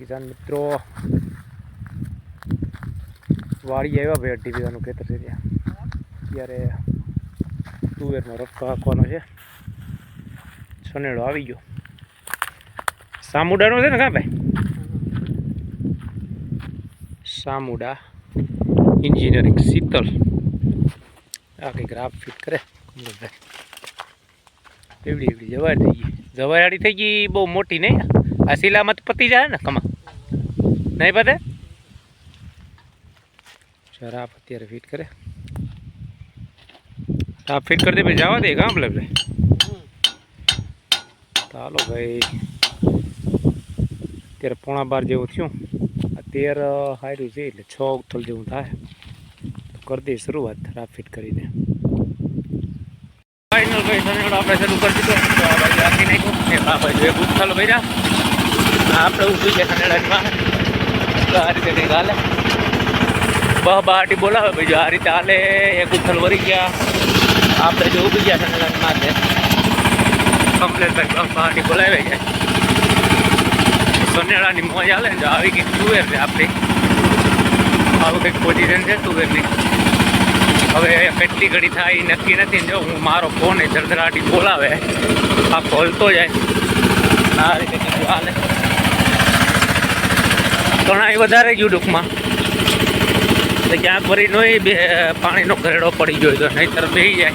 કિસાન મિત્રો. વાડી આવ્યા ભાઈ અઢી વીઘાનું ખેતર છે ત્યાં. અત્યારે તુવેરનો રસ્તો હાંકવાનો છે. સનેડો આવી ગયો. સામુડાનો છે ને કાં ભાઈ? સામુડા એન્જિનિયરિંગ શીતલ. આ કંઈક રાફ ફિટ કરે. કમલેશભાઈ એવડી એવડી જવાય થઈ ગઈ. જવાયાળી થઈ ગઈ બહુ મોટી નહીં. આ શિલામાં તો પતી જાય ને કમા. નહીં પતે? રાફ અત્યારે ફિટ કરે. રાફ ફિટ કરી દે ભાઈ જવા દે કામ લે ભાઈ ચાલો ભાઈ. અત્યારે પોણા બાર જેવું થયું. અત્યારે હાર્યું છે એટલે છ ઉથલ જેવું થાય. તો કરી દઈએ શરૂઆત રાફ ફિટ કરીને ફાઇનલ ભાઈ આપણે શરૂ કરી દીધો. આખી નાખ્યું. આ ભાઈ એક ઉથલ ભર્યા. આપણે ઊભી છે સનેડાની માં તો આ રીતે કંઈક હાલે. બહ બહાટી બોલાવે બીજું આ રીતે હાલે, એક ઉથલ વરી ગયા. આપણે જો ઊભી ગયા સનેડાની માથે કમ્પ્લેટ બહ બહાટી બોલાવે છે. સનેડાની મોજ હાલે ને આવી કંઈક તુવેર છે આપણી. આવું કંઈક પોઝિશન છે તુવેરની. હવે કેટલી ઘડી થાય નક્કી નથી જો હું મારો ફોન એ ધડધડાટી બોલાવે. આ ખોલતો જાય. આ રીતે હાલે. ઘણા વધારે ગયું ટૂંકમાં એટલે ક્યાંક વરી નોય બે, પાણીનો ઘરેડો પડી ગયો તો નહીંતર બે જાય.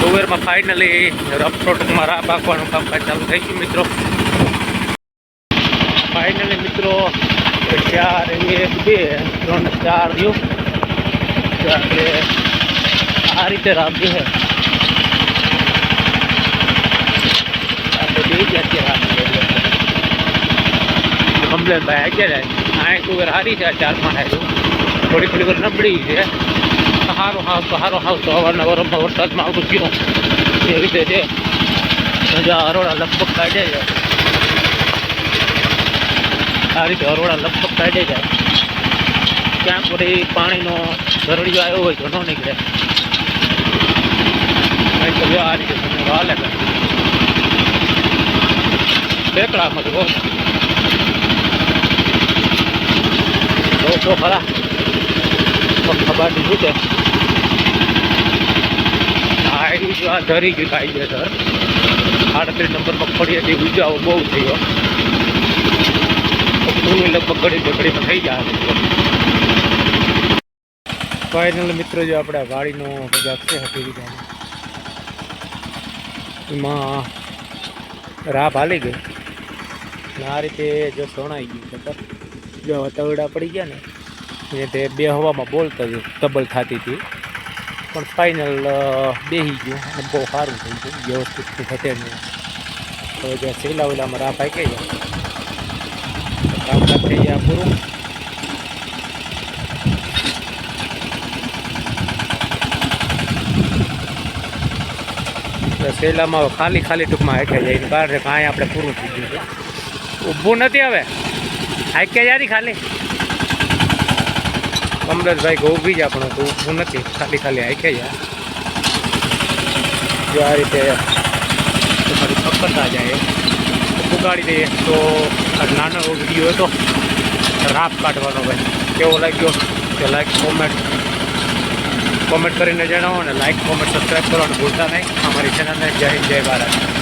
તુવેરમાં ફાઇનલી રફતો ટૂંકમાં રાહ પાકવાનું કામકાજ ચાલુ થઈ ગયું મિત્રો. ફાઇનલી મિત્રો, ચાર, એક, બે, ત્રણ, ચાર રહ્યું આપણે આ રીતે રાખી છે આપણે બે છીએ રાખી કમ્પ્લેન ભાઈ આવી જાય આ તુવેર હારી છે ચાર પાંચ આવ્યું થોડી થોડી વાર નબળી છે. સારો હાવ સારો હાવ તો અવારનવાર વરસાદમાં આવતું ગયો એ રીતે છે. મજા હરોડા લગભગ કાઢે છે. આ રીતે હરોડા લગભગ કાઢે જાય ક્યાંક વળી પાણીનો ધરડીયો આવ્યો હોય તો ન નીકળે. જો આ રીતે હાલે ઠેકડામાં તો જો તો ખરા. ખબર દીધું છે. આ જો છે આ ધરી ગયું કાયદેસર આડત્રીસ નંબર મગફળી હતી, ઉજાવો બહુ થયો. પૂરી લગભગ ઘડી બે ઘડીમાં થઈ જાય ફાઇનલ મિત્રો જો આપણે વાડીનો મજાક છે હકીકત એમાં રાહ ભાલી ગઈ. આ રીતે જો સોણાઈ ગયું ખબર જો તવડા પડી ગયા ને, એ તે બે હવામાં બોલતા જ ડબલ થતી હતી. પણ ફાઇનલ બેસી ગયું. અને બહુ સારું થઈ ગયું. વ્યવસ્થિત ઘટે નહીં. હવે જ્યાં સેલા વેલામાં રાહ પાકી જાય કામકાજ થઈ ગયા પૂરું. એટલે સેલામાં ખાલી ખાલી ટૂંકમાં હેઠે જઈને બહાર કાંઈ આપણે પૂરું થઈ ગયું છે. ઊભું નથી હવે. હાઈકે જારી ખાલી? કમલેશભાઈ કે ઊભી જા પણ તો ઊભું નથી. ખાલી ખાલી હાઈકે જાય? જો આ રીતે તમારી પકડતા જાય. ઉગાડી દઈએ તો નાનો એવો વીડિયો હતો. રાપ કાઢવાનો ભાઈ. કેવો લાગ્યો? કે લાઈક કોમેન્ટ કોમેન્ટ કરીને જણાવો અને લાઈક કોમેન્ટ સબસ્ક્રાઈબ કરવાનું ભૂલતા નહીં. અમારી ચેનલને જય હિન્દ, જય ભારત.